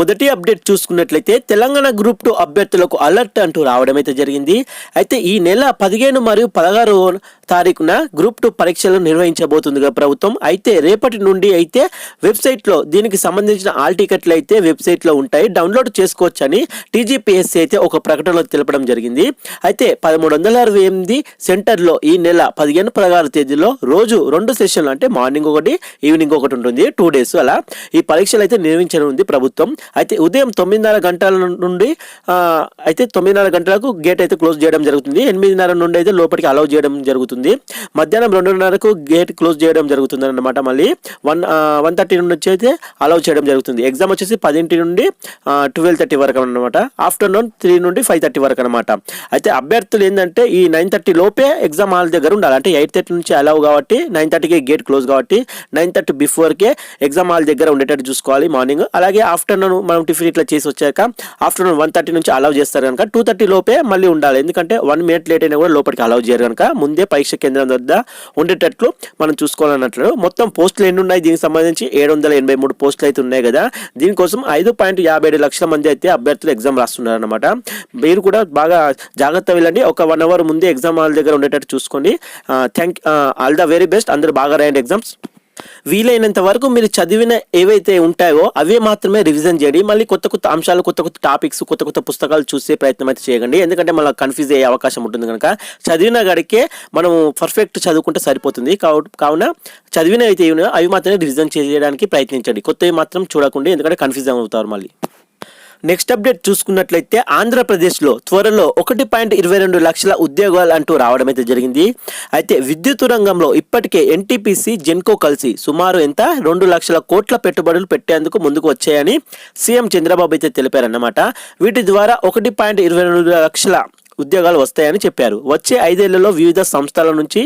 మొదటి అప్డేట్ చూసుకున్నట్లయితే Telangana group two అభ్యర్థులకు అలర్ట్ అంటూ రావడం అయితే జరిగింది. అయితే ఈ నెల పదిహేను మరియు పదహారు తారీఖున గ్రూప్ టూ పరీక్షలు నిర్వహించబోతుందిగా ప్రభుత్వం. అయితే రేపటి నుండి అయితే వెబ్సైట్లో దీనికి సంబంధించిన ఆల్ టికెట్లు అయితే వెబ్సైట్లో ఉంటాయి. డౌన్లోడ్ చేసుకోవచ్చని టీజీపీఎస్సీ అయితే ఒక ప్రకటనలో తెలపడం జరిగింది. అయితే పదమూడు వందల అరవై ఎనిమిది సెంటర్లో ఈ నెల పదిహేను పదహారు తేదీలో రోజు రెండు సెషన్లు అంటే మార్నింగ్ ఒకటి ఈవినింగ్ ఒకటి ఉంటుంది టూ డేస్ అలా ఈ పరీక్షలు అయితే నిర్వహించనుంది ప్రభుత్వం. అయితే ఉదయం తొమ్మిదిన్నర గంటల నుండి అయితే తొమ్మిదిన్నర గంటలకు గేట్ అయితే క్లోజ్ చేయడం జరుగుతుంది. ఎనిమిదిన్నర నుండి అయితే లోపలికి అలౌ చేయడం జరుగుతుంది. మధ్యాహ్నం రెండున్నరకు గేట్ క్లోజ్ చేయడం జరుగుతుంది అన్నమాట మళ్ళీ. వన్ వన్ థర్టీ నుండి వచ్చి అయితే అలౌ చేయడం జరుగుతుంది. ఎగ్జామ్ వచ్చేసి పదింటి నుండి ట్వెల్వ్ థర్టీ వరకు అనమాట ఆఫ్టర్నూన్ త్రీ నుండి ఫైవ్ థర్టీ వరకు అనమాట అయితే అభ్యర్థులు ఏంటంటే ఈ నైన్ థర్టీ లోపే ఎగ్జామ్ హాల్ దగ్గర ఉండాలి. అంటే ఎయిట్ థర్టీ నుంచి అలౌ కాబట్టి నైన్ థర్టీకి గేట్ క్లోజ్ కాబట్టి నైన్ థర్టీ బిఫోర్కే ఎగ్జామ్ హాల్ దగ్గర ఉండేటట్టు చూసుకోవాలి మార్నింగ్ అలాగే ఆఫ్టర్నూన్ మనం టిఫిన్ ఇట్లా చేసి వచ్చాక ఆఫ్టర్నూన్ వన్ థర్టీ నుంచి అలౌ చేస్తారు కనుక టూ థర్టీ లోపే మళ్ళీ ఉండాలి. ఎందుకంటే వన్ మినిట్ లేట్ అయినా కూడా లోపలికి అలౌ చేయరు కనుక ముందే పరీక్ష కేంద్రం వద్ద ఉండేటట్లు మనం చూసుకోవాలన్నట్లు. మొత్తం పోస్టులు ఎన్ని ఉన్నాయి? దీనికి సంబంధించి ఏడు వందల ఎనభై మూడు పోస్టులు అయితే ఉన్నాయి కదా. దీనికోసం ఐదు పాయింట్ యాభై ఏడు లక్షల మంది అయితే అభ్యర్థులు ఎగ్జామ్ రాస్తున్నారు అనమాట మీరు కూడా బాగా జాగ్రత్త వెళ్ళండి. ఒక వన్ అవర్ ముందే ఎగ్జామ్ హాల్ దగ్గర ఉండేటట్టు చూసుకోండి. Thank all the very best అందరూ బాగా రాయండి ఎగ్జామ్స్ వీలైనంత వరకు మీరు చదివిన ఏవైతే ఉంటాయో అవే మాత్రమే రివిజన్ చేయండి. మళ్ళీ కొత్త కొత్త అంశాలు కొత్త కొత్త టాపిక్స్ కొత్త కొత్త పుస్తకాలు చూసే ప్రయత్నం అయితే చేయకండి ఎందుకంటే మళ్ళీ కన్ఫ్యూజ్ అయ్యే అవకాశం ఉంటుంది కనుక చదివిన గడికే మనం పర్ఫెక్ట్ చదువుకుంటే సరిపోతుంది. కావు- కావున చదివిన అయితే ఉన్నాయో అవి మాత్రమే రివిజన్ చేయడానికి ప్రయత్నించండి. కొత్తవి మాత్రం చూడకుండా ఎందుకంటే కన్ఫ్యూజ్ అవుతారు మళ్ళీ. నెక్స్ట్ అప్డేట్ చూసుకున్నట్లయితే ఆంధ్రప్రదేశ్లో త్వరలో ఒకటి పాయింట్ ఇరవై రెండు లక్షల ఉద్యోగాలు అంటూ రావడం అయితే జరిగింది. అయితే విద్యుత్ రంగంలో ఇప్పటికే ఎన్టీపీసీ జెన్కో కలిసి సుమారు ఎంత? రెండు లక్షల కోట్ల పెట్టుబడులు పెట్టేందుకు ముందుకు వచ్చాయని సీఎం చంద్రబాబు అయితే తెలిపారన్నమాట. వీటి ద్వారా ఒకటి పాయింట్ ఇరవై రెండు లక్షల ఉద్యోగాలు వస్తాయని చెప్పారు. వచ్చే ఐదేళ్ళలో వివిధ సంస్థల నుంచి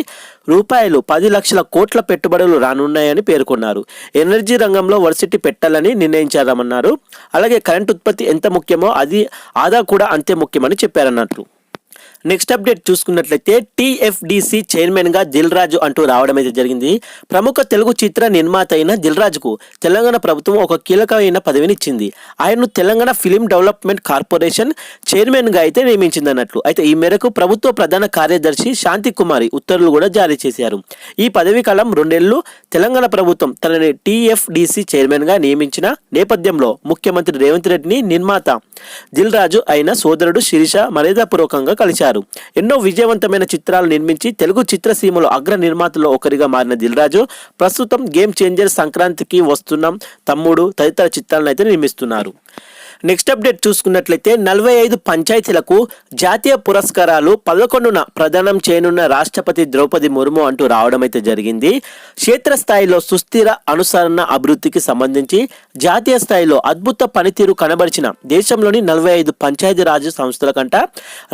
రూపాయలు పది లక్షల కోట్ల పెట్టుబడులు రానున్నాయని పేర్కొన్నారు. ఎనర్జీ రంగంలో వర్సిటీ పెట్టాలని నిర్ణయించారామన్నారు అలాగే కరెంట్ ఉత్పత్తి ఎంత ముఖ్యమో అది ఆదా కూడా అంతే ముఖ్యమని చెప్పారన్నట్లు నెక్స్ట్ అప్డేట్ చూసుకున్నట్లయితే టీఎఫ్డిసి చైర్మన్గా దిల్ రాజు అంటూ రావడం అయితే జరిగింది. ప్రముఖ తెలుగు చిత్ర నిర్మాత అయిన దిల్ రాజుకు తెలంగాణ ప్రభుత్వం ఒక కీలకమైన పదవిని ఇచ్చింది. ఆయన్ను తెలంగాణ ఫిలిం డెవలప్మెంట్ కార్పొరేషన్ చైర్మన్గా అయితే నియమించింది అన్నట్లు అయితే ఈ మేరకు ప్రభుత్వ ప్రధాన కార్యదర్శి శాంతి కుమారి ఉత్తర్వులు కూడా జారీ చేశారు. ఈ పదవీ కాలం రెండేళ్ళు తెలంగాణ ప్రభుత్వం తనని టీఎఫ్డిసి చైర్మన్గా నియమించిన నేపథ్యంలో ముఖ్యమంత్రి రేవంత్ రెడ్డిని నిర్మాత దిల్ రాజు అయిన సోదరుడు శిరీష మర్యాదపూర్వకంగా కలిశారు. ఎన్నో విజయవంతమైన చిత్రాలు నిర్మించి తెలుగు చిత్రసీమలో అగ్ర నిర్మాతలో ఒకరిగా మారిన దిల్ రాజు ప్రస్తుతం గేమ్ చేంజర్ సంక్రాంతికి వస్తున్నాం తమ్ముడు తదితర చిత్రాలను అయితే నిర్మిస్తున్నారు. నెక్స్ట్ అప్డేట్ చూసుకున్నట్లయితే నలభై ఐదు పంచాయతీలకు జాతీయ పురస్కారాలు పదకొండున ప్రదానం చేయనున్న రాష్ట్రపతి ద్రౌపది ముర్ము అంటూ రావడం అయితే జరిగింది. క్షేత్రస్థాయిలో సుస్థిర అనుసరణ అభివృద్ధికి సంబంధించి జాతీయ స్థాయిలో అద్భుత పనితీరు కనబరిచిన దేశంలోని నలభై ఐదు పంచాయతీరాజ్ సంస్థల కంట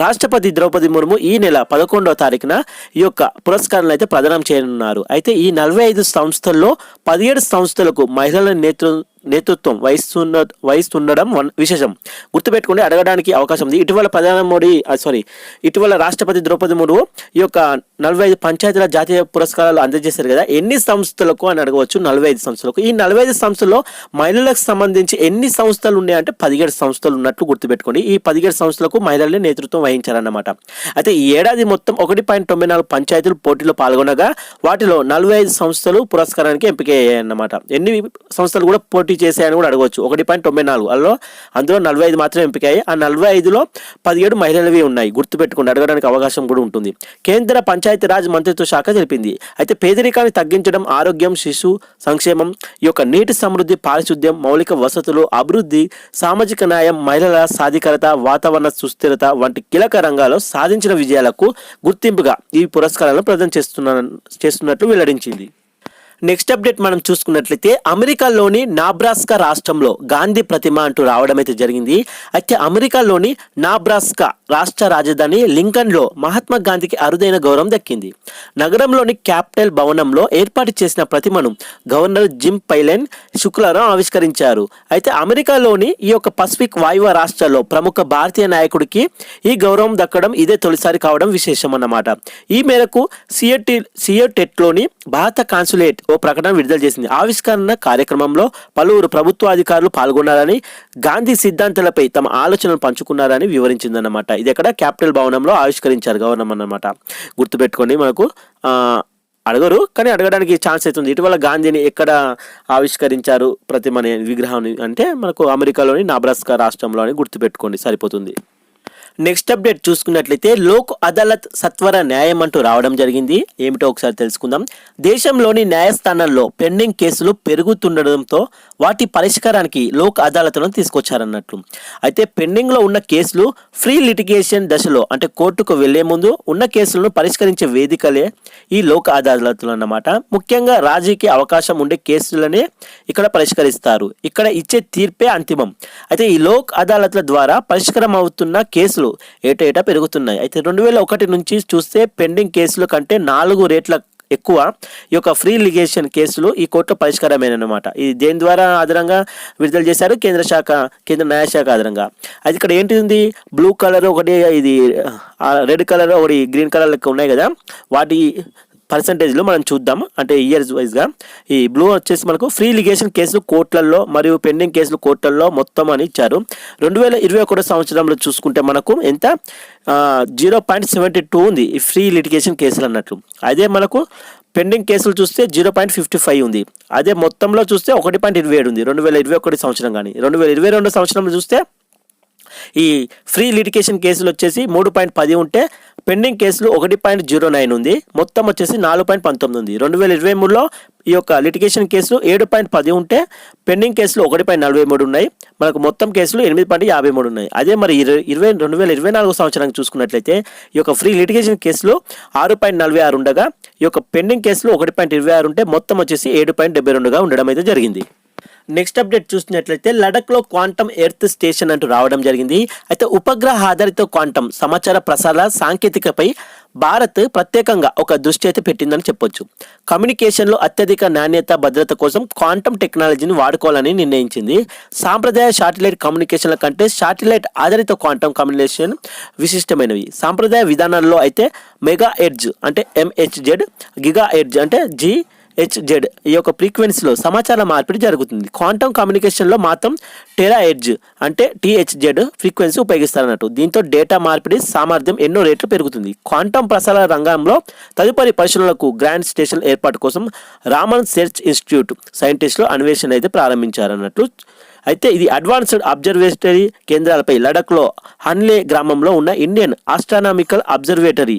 రాష్ట్రపతి ద్రౌపది ముర్ము ఈ నెల పదకొండవ తారీఖున ఈ యొక్క పురస్కారాలను అయితే ప్రదానం చేయనున్నారు. అయితే ఈ నలభై ఐదు సంస్థల్లో పదిహేడు సంస్థలకు మహిళల నేతృత్వం నేతృత్వం వహిస్తున్న వహిస్తుండడం వన్- విశేషం. గుర్తుపెట్టుకుని అడగడానికి అవకాశం ఉంది. ఇటీవల ప్రధాని మోడీ సారీ ఇటీవల రాష్ట్రపతి ద్రౌపది ముర్ము ఈ యొక్క నలభై ఐదు పంచాయతీల జాతీయ పురస్కారాలు అందజేశారు కదా. ఎన్ని సంస్థలకు అని అడగవచ్చు. నలభై ఐదు సంస్థలకు. ఈ నలభై ఐదు సంస్థల్లో మహిళలకు సంబంధించి ఎన్ని సంస్థలు ఉన్నాయంటే పదిహేడు సంస్థలు ఉన్నట్లు గుర్తుపెట్టుకోండి. ఈ పదిహేడు సంస్థలకు మహిళలే నేతృత్వం వహించారన్నమాట. అయితే ఈ ఏడాది మొత్తం ఒకటి పాయింట్ తొమ్మిది నాలుగు పంచాయతీలు పోటీలో పాల్గొనగా వాటిలో నలభై ఐదు సంస్థలు పురస్కారానికి ఎంపిక అయ్యాయన్నమాట. ఎన్ని సంస్థలు కూడా పోటీ చేశాయని కూడా అడగవచ్చు. ఒకటి పాయింట్ తొంభై నాలుగు. అందులో అందులో నలభై ఐదు మాత్రమే ఎంపిక అయ్యాయి. ఆ నలభై ఐదులో పదిహేడు మహిళలవి ఉన్నాయి. గుర్తుపెట్టుకోండి. అడగడానికి అవకాశం కూడా ఉంటుంది. కేంద్ర పంచాయతీరాజ్ మంత్రిత్వ శాఖ తెలిపింది. అయితే పేదరికాన్ని తగ్గించడం ఆరోగ్యం శిశు సంక్షేమం ఈ యొక్క నీటి సమృద్ధి పారిశుద్ధ్యం మౌలిక వసతులు అభివృద్ధి సామాజిక న్యాయం మహిళల సాధికారత వాతావరణ సుస్థిరత వంటి కీలక రంగాల్లో సాధించిన విజయాలకు గుర్తింపుగా ఈ పురస్కారాలను ప్రదానం చేస్తున్న చేస్తున్నట్లు వెల్లడించింది. నెక్స్ట్ అప్డేట్ మనం చూసుకున్నట్లయితే అమెరికాలోని నాబ్రాస్కా రాష్ట్రంలో గాంధీ ప్రతిమ అంటూ రావడం అయితే జరిగింది. అయితే అమెరికాలోని నాబ్రాస్కా రాష్ట్ర రాజధాని లింకన్లో మహాత్మా గాంధీకి అరుదైన గౌరవం దక్కింది. నగరంలోని క్యాపిటల్ భవనంలో ఏర్పాటు చేసిన ప్రతిమను గవర్నర్ జిమ్ పైలెన్ శుక్రవారం ఆవిష్కరించారు. అయితే అమెరికాలోని ఈ యొక్క పసిఫిక్ వాయువ రాష్ట్రాల్లో ప్రముఖ భారతీయ నాయకుడికి ఈ గౌరవం దక్కడం ఇదే తొలిసారి కావడం విశేషం అన్నమాట ఈ మేరకు సియోటి సియోటెట్లోని భారత కాన్సులేట్ ఓ ప్రకటన విడుదల చేసింది. ఆవిష్కరణ కార్యక్రమంలో పలువురు ప్రభుత్వ అధికారులు పాల్గొన్నారని గాంధీ సిద్ధాంతాలపై తమ ఆలోచనలు పంచుకున్నారని వివరించిందన్నమాట. ఇది ఎక్కడ? క్యాపిటల్ భవనంలో ఆవిష్కరించారు గవర్నర్ అన్నమాట గుర్తుపెట్టుకోండి మనకు అడగరు కానీ అడగడానికి ఛాన్స్ అవుతుంది ఇటీవల గాంధీని ఎక్కడ ఆవిష్కరించారు ప్రతిమని విగ్రహాన్ని అంటే మనకు అమెరికాలోని నాబ్రాస్కా రాష్ట్రంలోని గుర్తుపెట్టుకోండి. సరిపోతుంది. నెక్స్ట్ అప్డేట్ చూసుకున్నట్లయితే లోక్ అదాలత్ సత్వర న్యాయం అంటూ రావడం జరిగింది. ఏమిటో ఒకసారి తెలుసుకుందాం. దేశంలోని న్యాయస్థానంలో పెండింగ్ కేసులు పెరుగుతుండడంతో వాటి పరిష్కారానికి లోక్ అదాలత్ను తీసుకొచ్చారన్నట్లు అయితే పెండింగ్లో ఉన్న కేసులు ఫ్రీ లిటిగేషన్ దశలో అంటే కోర్టుకు వెళ్ళే ముందు ఉన్న కేసులను పరిష్కరించే వేదికలే ఈ లోక్ అదాలత్లు అన్నమాట. ముఖ్యంగా రాజీకి అవకాశం ఉండే కేసులనే ఇక్కడ పరిష్కరిస్తారు. ఇక్కడ ఇచ్చే తీర్పే అంతిమం. అయితే ఈ లోక్ అదాలత్ల ద్వారా పరిష్కారం అవుతున్న కేసులు ఏటేటా పెరుగుతున్నాయి. అయితే రెండు వేల ఒకటి నుంచి చూస్తే పెండింగ్ కేసుల కంటే నాలుగు రేట్ల ఎక్కువ ఈ యొక్క ఫ్రీ లిగేషన్ కేసులు ఈ కోర్టు పరిష్కారమైన అనమాట ఇది దేని ద్వారా ఆధారంగా విడుదల చేశారు? కేంద్ర శాఖ కేంద్ర న్యాయశాఖ ఆధారంగా అది ఇక్కడ ఏంటి ఉంది బ్లూ కలర్ ఒకటి ఇది రెడ్ కలర్ ఒకటి గ్రీన్ కలర్ లెక్క ఉన్నాయి కదా. వాటి పర్సంటేజ్లో మనం చూద్దాం అంటే ఇయర్స్ వైజ్గా. ఈ బ్లూ వచ్చేసి మనకు ఫ్రీ లిగేషన్ కేసులు కోర్టులలో మరియు పెండింగ్ కేసులు కోర్టులలో మొత్తం అని ఇచ్చారు. రెండు వేల ఇరవై ఒకటో సంవత్సరంలో చూసుకుంటే మనకు ఎంత? జీరో పాయింట్ సెవెంటీ టూ ఉంది ఈ ఫ్రీ లిటిగేషన్ కేసులు అన్నట్లు. అదే మనకు పెండింగ్ కేసులు చూస్తే జీరో పాయింట్ ఫిఫ్టీ ఫైవ్ ఉంది. అదే మొత్తంలో చూస్తే ఒకటి పాయింట్ ఇరవై ఏడు ఉంది. రెండు వేల ఇరవై ఒకటి సంవత్సరం కానీ. రెండు వేల ఇరవై రెండు సంవత్సరంలో చూస్తే ఈ ఫ్రీ లిటికేషన్ కేసులు వచ్చేసి మూడు పాయింట్ పది ఉంటే పెండింగ్ కేసులు ఒకటి పాయింట్ జీరో నైన్ ఉంది. మొత్తం వచ్చేసి నాలుగు పాయింట్ పంతొమ్మిది ఉంది. రెండు వేల ఇరవై మూడులో ఈ యొక్క లిటిగేషన్ కేసులు ఏడు పాయింట్ పది ఉంటే పెండింగ్ కేసులు ఒకటి పాయింట్ నలభై మూడు ఉన్నాయి. మనకు మొత్తం కేసులు ఎనిమిది పాయింట్ యాభై మూడు ఉన్నాయి. అదే మరి ఇరవై ఇరవై రెండు వేల ఇరవై నాలుగు సంవత్సరానికి చూసుకున్నట్లయితే ఈ యొక్క ఫ్రీ లిటిగేషన్ కేసులు ఆరు పాయింట్ నలభై ఆరు ఉండగా ఈ యొక్క పెండింగ్ కేసులు ఒకటి పాయింట్ ఇరవై ఆరు ఉంటే మొత్తం వచ్చేసి ఏడు పాయింట్ డెబ్బై రెండుగా ఉండడం అయితే జరిగింది. నెక్స్ట్ అప్డేట్ చూసినట్లయితే లడఖ్లో క్వాంటమ్ ఎర్త్ స్టేషన్ అంటూ రావడం జరిగింది. అయితే ఉపగ్రహ ఆధారిత క్వాంటమ్ సమాచార ప్రసార సాంకేతికపై భారత్ ప్రత్యేకంగా ఒక దృష్టి అయితే పెట్టిందని చెప్పొచ్చు. కమ్యూనికేషన్లో అత్యధిక నాణ్యత భద్రత కోసం క్వాంటమ్ టెక్నాలజీని వాడుకోవాలని నిర్ణయించింది. సాంప్రదాయ శాటిలైట్ కమ్యూనికేషన్ల కంటే శాటిలైట్ ఆధారిత క్వాంటమ్ కమ్యూనికేషన్ విశిష్టమైనవి. సాంప్రదాయ విధానాల్లో అయితే మెగా ఎడ్జ్ అంటే ఎంహెచ్జెడ్ గిగా ఎడ్జ్ అంటే జీ హెచ్జెడ్ ఈ యొక్క ఫ్రీక్వెన్సీలో సమాచార మార్పిడి జరుగుతుంది. క్వాంటమ్ కమ్యూనికేషన్లో మాత్రం టెరా ఎడ్జ్ అంటే టీహెచ్జెడ్ ఫ్రీక్వెన్సీ ఉపయోగిస్తారన్నట్టు. దీంతో డేటా మార్పిడి సామర్థ్యం ఎన్నో రేట్లు పెరుగుతుంది. క్వాంటమ్ ప్రసార రంగంలో తదుపరి పరిశీలనలకు గ్రాండ్ స్టేషన్ ఏర్పాటు కోసం రామన్ సెర్చ్ ఇన్స్టిట్యూట్ సైంటిస్టులు అన్వేషణ అయితే ప్రారంభించారన్నట్టు. అయితే ఇది అడ్వాన్స్డ్ అబ్జర్వేటరీ కేంద్రాలపై లడఖ్లో హన్లే గ్రామంలో ఉన్న ఇండియన్ ఆస్ట్రానామికల్ అబ్జర్వేటరీ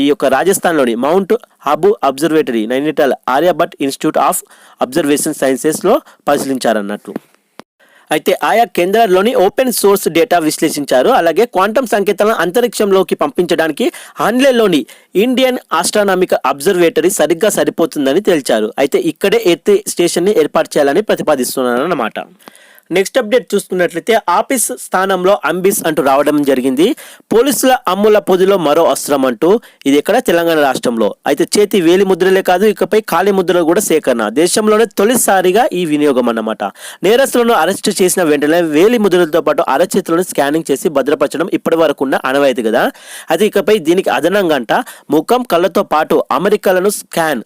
ఈ- యొక్క రాజస్థాన్లోని mount Abu observatory Nainital Aryabhatta institute of observation సైన్సెస్లో పరిశీలించారన్నట్టు. అయితే ఆయా కేంద్రాల్లోని ఓపెన్ సోర్స్ డేటా విశ్లేషించారు. అలాగే క్వాంటమ్ సంకేతాలను అంతరిక్షంలోకి పంపించడానికి ఆన్లైన్లోని ఇండియన్ ఆస్ట్రానామిక్ అబ్జర్వేటరీ సరిగ్గా సరిపోతుందని తేల్చారు. అయితే ఇక్కడే ఎర్త్ స్టేషన్ని ఏర్పాటు చేయాలని ప్రతిపాదిస్తున్నారన్నమాట. నెక్స్ట్ అప్డేట్ చూసుకున్నట్లయితే ఆఫీస్ స్థానంలో అంబిస్ అంటూ రావడం జరిగింది. పోలీసుల అమ్ముల పొదిలో మరో అస్త్రం అంటూ ఇది ఇక్కడ తెలంగాణ రాష్ట్రంలో. అయితే చేతి వేలి ముద్రలే కాదు ఇకపై ఖాళీ ముద్రలు కూడా సేకరణ. దేశంలోనే తొలిసారిగా ఈ వినియోగం అన్నమాట. నేరస్తులను అరెస్ట్ చేసిన వెంటనే వేలి ముద్రలతో పాటు అరచేతులను స్కానింగ్ చేసి భద్రపరచడం ఇప్పటి వరకు ఉన్న అనవాయితీ కదా. అయితే ఇకపై దీనికి అదనంగా అంట ముఖం కళ్ళతో పాటు అమెరికాలను స్కాన్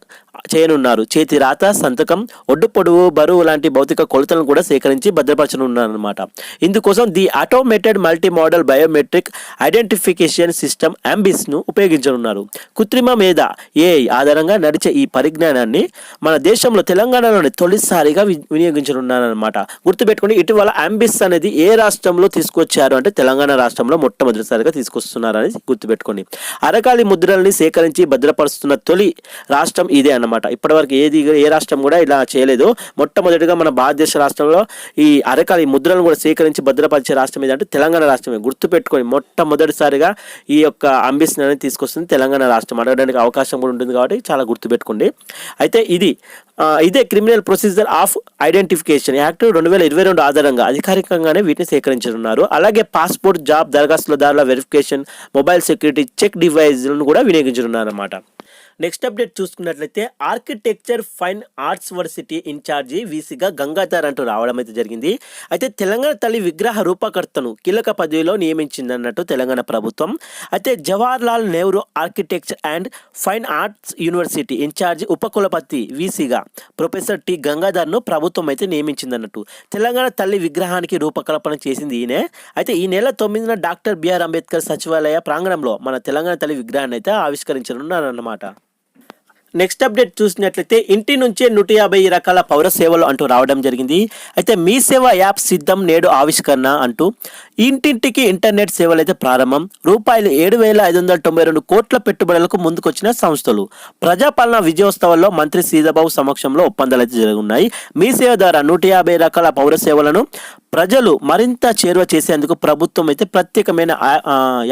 చేయనున్నారు. చేతి రాత సంతకం ఒడ్డు పొడవు బరువు లాంటి భౌతిక కొలతలను కూడా సేకరించి భద్రపరచనున్నారన్నమాట. ఇందుకోసం the automated multi model biometric identification system అంబిస్ను ఉపయోగించనున్నారు. కృత్రిమ మీద ఏఐ ఆధారంగా నడిచే ఈ పరిజ్ఞానాన్ని మన దేశంలో తెలంగాణలోని తొలిసారిగా వినియోగించనున్నారనమాట వినియోగించనున్నారన్నమాట. గుర్తుపెట్టుకుని ఇటీవల అంబిస్ అనేది ఏ రాష్ట్రంలో తీసుకొచ్చారు అంటే తెలంగాణ రాష్ట్రంలో మొట్టమొదటిసారిగా తీసుకొస్తున్నారని గుర్తుపెట్టుకోండి. అరకాలి ముద్రల్ని సేకరించి భద్రపరుస్తున్న తొలి రాష్ట్రం ఇదే అన్నమాట. ఇప్పటివరకు ఏది ఏ రాష్ట్రం కూడా ఇలా చేయలేదు. మొట్టమొదటిగా మన భారతదేశ రాష్ట్రంలో ఈ అరకాల ఈ ముద్రలను కూడా సేకరించి భద్రపరిచే రాష్ట్రం ఏదంటే తెలంగాణ రాష్ట్రమే. గుర్తుపెట్టుకొని మొట్టమొదటిసారిగా ఈ యొక్క అంబిషన్ అనేది తీసుకొస్తుంది తెలంగాణ రాష్ట్రం. అడగడానికి అవకాశం కూడా ఉంటుంది కాబట్టి చాలా గుర్తుపెట్టుకోండి. అయితే ఇది ఇదే criminal procedure of identification act రెండు వేల ఇరవై రెండు ఆధారంగా అధికారికంగానే వీటిని సేకరించనున్నారు. అలాగే పాస్పోర్ట్ జాబ్ దరఖాస్తుల దారుల వెరిఫికేషన్ మొబైల్ సెక్యూరిటీ చెక్ డివైజ్లను కూడా వినియోగించనున్నారు అన్నమాట నెక్స్ట్ అప్డేట్ చూసుకున్నట్లయితే architecture fine arts varsity incharge వీసీగా Gangadhar అంటూ రావడం అయితే జరిగింది. అయితే తెలంగాణ తల్లి విగ్రహ రూపకర్తను కీలక పదవిలో నియమించింది అన్నట్టు తెలంగాణ ప్రభుత్వం. అయితే Jawahar Lal Nehru architecture and fine arts university incharge ఉపకులపతి వీసీగా ప్రొఫెసర్ టి గంగాధర్ను ప్రభుత్వం అయితే నియమించింది అన్నట్టు తెలంగాణ తల్లి విగ్రహానికి రూపకల్పన చేసింది ఈయనే. అయితే ఈ నెల తొమ్మిదిన డాక్టర్ బిఆర్ అంబేద్కర్ సచివాలయ ప్రాంగణంలో మన తెలంగాణ తల్లి విగ్రహాన్ని అయితే ఆవిష్కరించనున్నారన్నమాట. నెక్స్ట్ అప్డేట్ చూసినట్లయితే ఇంటి నుంచే నూట యాభై రకాల పౌర సేవలు అంటూ రావడం జరిగింది. అయితే మీ సేవ యాప్ సిద్ధం నేడు ఆవిష్కరణ అంటూ ఇంటింటికి ఇంటర్నెట్ సేవలు అయితే ప్రారంభం. రూపాయలు ఏడు వేల ఐదు వందల తొంభై రెండు కోట్ల పెట్టుబడులకు ముందుకొచ్చిన సంస్థలు. ప్రజాపాలన విజయోత్సవాల్లో మంత్రి సీతాబాబు సమక్షంలో ఒప్పందాలు అయితే జరుగున్నాయి మీ సేవ ద్వారా నూట యాభై రకాల పౌర సేవలను ప్రజలు మరింత చేరువ చేసేందుకు ప్రభుత్వం అయితే ప్రత్యేకమైన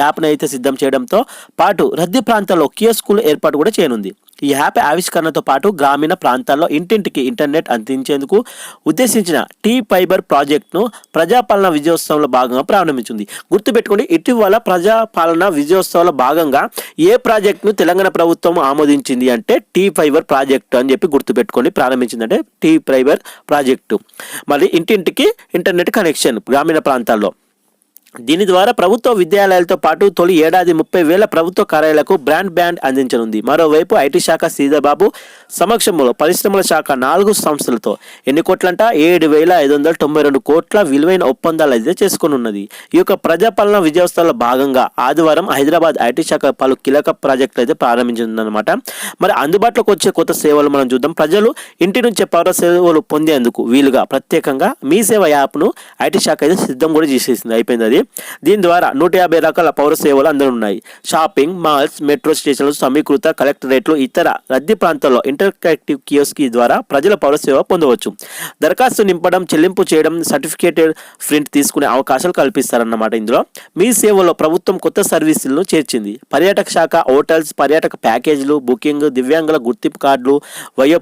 యాప్ను అయితే సిద్ధం చేయడంతో పాటు రద్దీ ప్రాంతాల్లో కియోస్కులు ఏర్పాటు కూడా చేయనుంది. ఈ యాప్ ఆవిష్కరణతో పాటు గ్రామీణ ప్రాంతాల్లో ఇంటింటికి ఇంటర్నెట్ అందించేందుకు ఉద్దేశించిన టీ ఫైబర్ ప్రాజెక్టును ప్రజాపాలన విజయోత్సవంలో భాగంగా ప్రారంభించింది. గుర్తుపెట్టుకోండి ఇటీవల ప్రజాపాలన విజయోత్సవంలో భాగంగా ఏ ప్రాజెక్టును తెలంగాణ ప్రభుత్వం ఆమోదించింది అంటే టీ ఫైబర్ ప్రాజెక్టు అని చెప్పి గుర్తుపెట్టుకోండి ప్రారంభించిందంటే టీ ఫైబర్ ప్రాజెక్టు. మళ్ళీ ఇంటింటికి ఇంటర్నెట్ కనెక్షన్ గ్రామీణ ప్రాంతాల్లో. దీని ద్వారా ప్రభుత్వ విద్యాలయాలతో పాటు తొలి ఏడాది ముప్పై వేల ప్రభుత్వ కార్యాలయాలకు బ్రాండ్ బ్యాండ్ అందించనుంది. మరోవైపు ఐటీ శాఖ సీదాబాబు సమక్షంలో పరిశ్రమల శాఖ నాలుగు సంస్థలతో ఎన్ని కోట్లంట? ఏడు వేల ఐదు వందల తొంభై రెండు కోట్ల విలువైన ఒప్పందాలు అయితే చేసుకునున్నది. ఈ యొక్క ప్రజాపాలన విజయోత్సవంలో భాగంగా ఆదివారం హైదరాబాద్ ఐటీ శాఖ పలు కీలక ప్రాజెక్టులు అయితే ప్రారంభించిందనమాట మరి అందుబాటులోకి వచ్చే కొత్త సేవలు మనం చూద్దాం. ప్రజలు ఇంటి నుంచే పౌర సేవలు పొందేందుకు వీలుగా ప్రత్యేకంగా మీ సేవ యాప్ను ఐటీ శాఖ అయితే సిద్ధం కూడా చేసేసింది. అయిపోయింది అది. దీని ద్వారా నూట యాభై రకాల పౌర సేవలు అందనున్నాయి. షాపింగ్ మాల్స్ మెట్రో స్టేషన్లు సమీకృత కలెక్టరేట్లు ఇతర రద్దీ ప్రాంతాల్లో ఇంటర్కనెక్టివ్ కియోస్కి ద్వారా ప్రజల పౌర సేవ పొందవచ్చు. దరఖాస్తు నింపడం చెల్లింపు చేయడం సర్టిఫికేటెడ్ ప్రింట్ తీసుకునే అవకాశాలు కల్పిస్తారన్నమాట ఇందులో. మీ సేవలో ప్రభుత్వం కొత్త సర్వీసులను చేర్చింది. పర్యాటక శాఖ హోటల్స్ పర్యాటక ప్యాకేజీలు బుకింగ్ దివ్యాంగుల గుర్తింపు కార్డులు వయో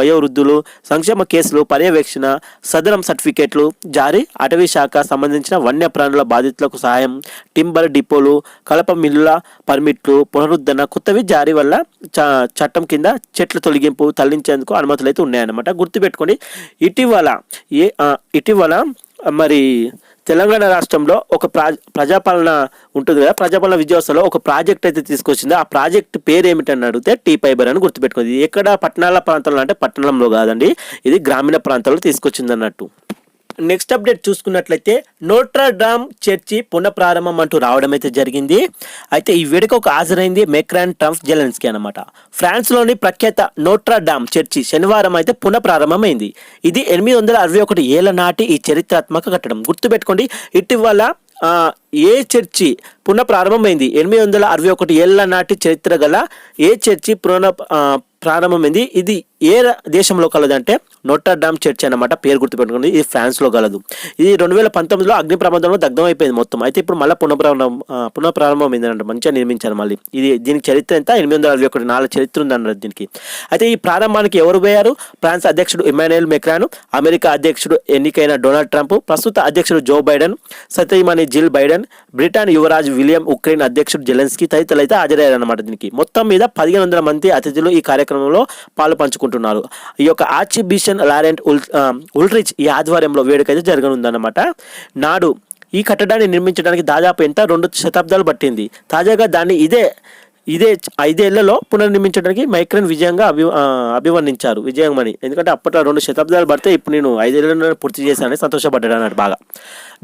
వయోవృద్ధులు సంక్షేమ కేసులు పర్యవేక్షణ సదరం సర్టిఫికేట్లు జారీ అటవీ శాఖ సంబంధించిన వన్యప్రాణుల బాధితులకు సహాయం టింబర్ డిపోలు కలప మిల్లుల పర్మిట్లు పునరుద్ధరణ కొత్తవి జారీ వల్ల చ- చట్టం కింద చెట్ల తొలగింపు తరలించేందుకు అనుమతులు అయితే ఉన్నాయన్నమాట. గుర్తుపెట్టుకోండి ఇటీవల ఏ ఇటీవల మరి తెలంగాణ రాష్ట్రంలో ఒక ప్రా ప్రజాపాలన ఉంటుంది కదా ప్రజాపాలన విజయోత్సవంలో ఒక ప్రాజెక్ట్ అయితే తీసుకొచ్చింది. ఆ ప్రాజెక్ట్ పేరు ఏమిటని అడిగితే టీ ఫైబర్ అని గుర్తుపెట్టుకుంది ఎక్కడ పట్టణాల ప్రాంతంలో అంటే పట్టణంలో కాదండి ఇది గ్రామీణ ప్రాంతాల్లో తీసుకొచ్చింది అన్నట్టు నెక్స్ట్ అప్డేట్ చూసుకున్నట్లయితే నోట్రాడామ్ చర్చి పునఃప్రారంభం అంటూ రావడం అయితే జరిగింది. అయితే ఈ వేడుకకు హాజరైంది మెక్రాన్ ట్రంప్ జెలెన్స్కి అనమాట ఫ్రాన్స్లోని ప్రఖ్యాత నోట్రాడామ్ చర్చి శనివారం అయితే పునఃప్రారంభమైంది. ఇది ఎనిమిది వందల అరవై ఒకటి ఏళ్ళ నాటి ఈ చరిత్రాత్మక కట్టడం. గుర్తుపెట్టుకోండి ఇటీవల ఏ చర్చి పునః ప్రారంభమైంది ఎనిమిది వందల అరవై ఒకటి ఏళ్ళ నాటి చరిత్ర గల ఏ చర్చి పునః ప్రారంభమైంది? ఇది ఏ దేశంలో కలదంటే నోటర్డామ్ చర్చ్ అన్నమాట పేరు గుర్తుపెట్టుకుంది ఇది ఫ్రాన్స్లో కలదు. ఇది రెండు వేల పంతొమ్మిదిలో అగ్ని ప్రమాదంలో దగ్ధమైపోయింది మొత్తం. అయితే ఇప్పుడు మళ్ళీ పునఃప్రారంభం ఆ, పునఃప్రారంభమైంది మంచిగా నిర్మించారు మళ్ళీ. ఇది దీనికి చరిత్ర ఎంత? ఎనిమిది వందల అరవై ఒకటి నాలుగు చరిత్ర ఉందన్నారు దీనికి. అయితే ఈ ప్రారంభానికి ఎవరు పోయారు? ఫ్రాన్స్ అధ్యక్షుడు ఇమాన్యుయల్ మెక్రాన్ అమెరికా అధ్యక్షుడు ఎన్నికైన డొనాల్డ్ ట్రంప్ ప్రస్తుత అధ్యక్షుడు జో బైడెన్ సతీమణి జిల్ బైడెన్ బ్రిటన్ యువరాజు విలియం ఉక్రెయిన్ అధ్యక్షుడు జెలెన్స్కీ తదితరులు అయితే హాజరయ్యారన్నమాట దీనికి. మొత్తం మీద పదిహేను వందల మంది అతిథులు ఈ కార్యక్రమంలో పాలు పంచుకుంటున్నారు ఈ యొక్క ఆర్చి బిషన్ లారెంట్ ఉల్ ఉల్రిచ్ ఈ ఆధ్వర్యంలో వేడుక అయితే జరగనుందన్నమాట. నాడు ఈ కట్టడాన్ని నిర్మించడానికి దాదాపు ఎంత? రెండు శతాబ్దాలు పట్టింది. తాజాగా దాన్ని ఇదే ఇదే ఐదేళ్ళలో పునర్నిర్మించడానికి మైక్రన్ విజయంగా అభి అభివర్ణించారు విజయమని ఎందుకంటే అప్పట్లో రెండు శతాబ్దాలు పడితే ఇప్పుడు నేను ఐదేళ్ళలో పూర్తి చేశానని సంతోషపడ్డాడు అన్నాడు బాగా.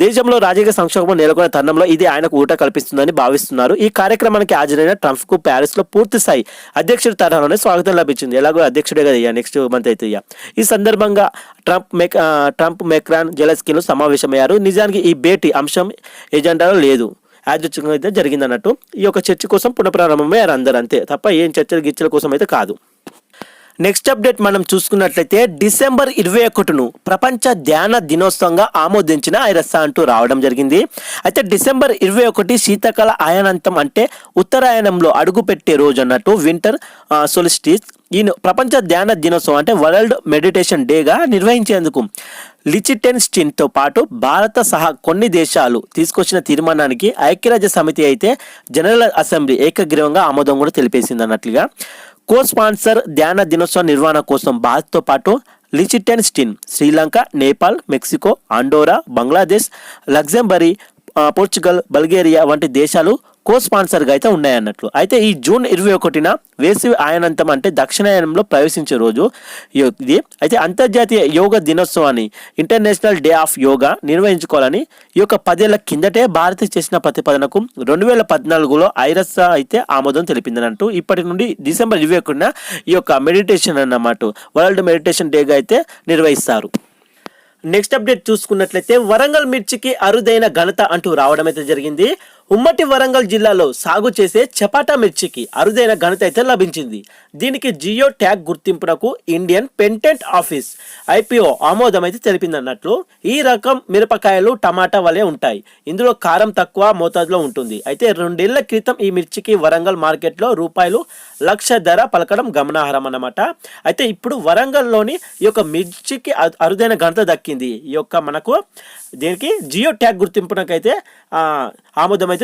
దేశంలో రాజకీయ సంక్షోభం నెలకొన్న తరుణంలో ఇది ఆయనకు ఊట కల్పిస్తుందని భావిస్తున్నారు. ఈ కార్యక్రమానికి హాజరైన ట్రంప్కు ప్యారిస్లో పూర్తి స్థాయి అధ్యక్షుడి తరహాలోనే స్వాగతం లభించింది. ఎలాగో అధ్యక్షుడే కదా ఇయ్య నెక్స్ట్ మంత్ అయితే ఇయ్య. ఈ సందర్భంగా ట్రంప్ మెక్ ట్రంప్ మెక్రాన్ జెలస్కీలు సమావేశమయ్యారు. నిజానికి ఈ భేటీ అంశం ఎజెండాలో లేదు. యాదృచ్ఛికంగా అయితే జరిగింది అన్నట్టు ఈ యొక్క చర్చ కోసం పునఃప్రారంభమయ్యారు అందరూ అంతే తప్ప ఏం చర్చలు గిచ్చల కోసం అయితే కాదు. నెక్స్ట్ అప్డేట్ మనం చూసుకున్నట్లయితే డిసెంబర్ ఇరవై ఒకటిను ప్రపంచ ధ్యాన దినోత్సవంగా ఆమోదించిన ఐరస్సా అంటూ రావడం జరిగింది. అయితే డిసెంబర్ ఇరవై ఒకటి శీతాకాల అయనంతం అంటే ఉత్తరాయణంలో అడుగుపెట్టే రోజు అన్నట్టు వింటర్ సొలిస్టిస్ ఈ ప్రపంచ ధ్యాన దినోత్సవం అంటే వరల్డ్ మెడిటేషన్ డేగా నిర్వహించేందుకు లిచిటెన్స్టిన్తో పాటు భారత సహా కొన్ని దేశాలు తీసుకొచ్చిన తీర్మానానికి ఐక్యరాజ్య సమితి అయితే జనరల్ అసెంబ్లీ ఏకగ్రీవంగా ఆమోదం కూడా తెలిపేసింది అన్నట్లుగా. కో స్పాన్సర్ ధ్యాన దినోత్సవ నిర్వహణ కోసం భారత్తో పాటు Liechtenstein Sri Lanka Nepal Mexico Andorra Bangladesh Luxembourg Portugal Bulgaria వంటి దేశాలు కో స్పాన్సర్గా అయితే ఉన్నాయన్నట్లు. అయితే ఈ జూన్ ఇరవై ఒకటిన వేసవి ఆయనంతం అంటే దక్షిణాయనంలో ప్రవేశించే రోజు ఇది. అయితే అంతర్జాతీయ యోగా దినోత్సవాన్ని ఇంటర్నేషనల్ డే ఆఫ్ యోగా నిర్వహించుకోవాలని ఈ యొక్క పదేళ్ళ కిందటే భారత్ చేసిన ప్రతిపాదనకు రెండు వేల పద్నాలుగులో ఐరస్ అయితే ఆమోదం తెలిపిందనంటూ ఇప్పటి నుండి డిసెంబర్ ఇరవై ఒకటిన ఈ యొక్క మెడిటేషన్ అన్నమాట. వరల్డ్ మెడిటేషన్ డేగా అయితే నిర్వహిస్తారు. నెక్స్ట్ అప్డేట్ చూసుకున్నట్లయితే వరంగల్ మిర్చికి అరుదైన ఘనత అంటూ రావడం అయితే జరిగింది. ఉమ్మటి వరంగల్ జిల్లాలో సాగు చేసే చపాటా మిర్చికి అరుదైన ఘనత అయితే లభించింది. దీనికి జియో ట్యాగ్ గుర్తింపునకు ఇండియన్ పెంటెంట్ ఆఫీస్ ఐపీఓ ఆమోదం అయితే తెలిపింది అన్నట్లు ఈ రకం మిరపకాయలు టమాటా వలె ఉంటాయి. ఇందులో కారం తక్కువ మోతాదులో ఉంటుంది. అయితే రెండేళ్ళ క్రితం ఈ మిర్చికి వరంగల్ మార్కెట్లో రూపాయలు లక్ష ధర పలకడం గమనార్హం అన్నమాట. అయితే ఇప్పుడు వరంగల్లోని ఈ యొక్క మిర్చికి అరుదైన ఘనత దక్కింది. ఈ యొక్క మనకు దీనికి జియో ట్యాగ్ గుర్తింపునకైతే ఆమోదమైతే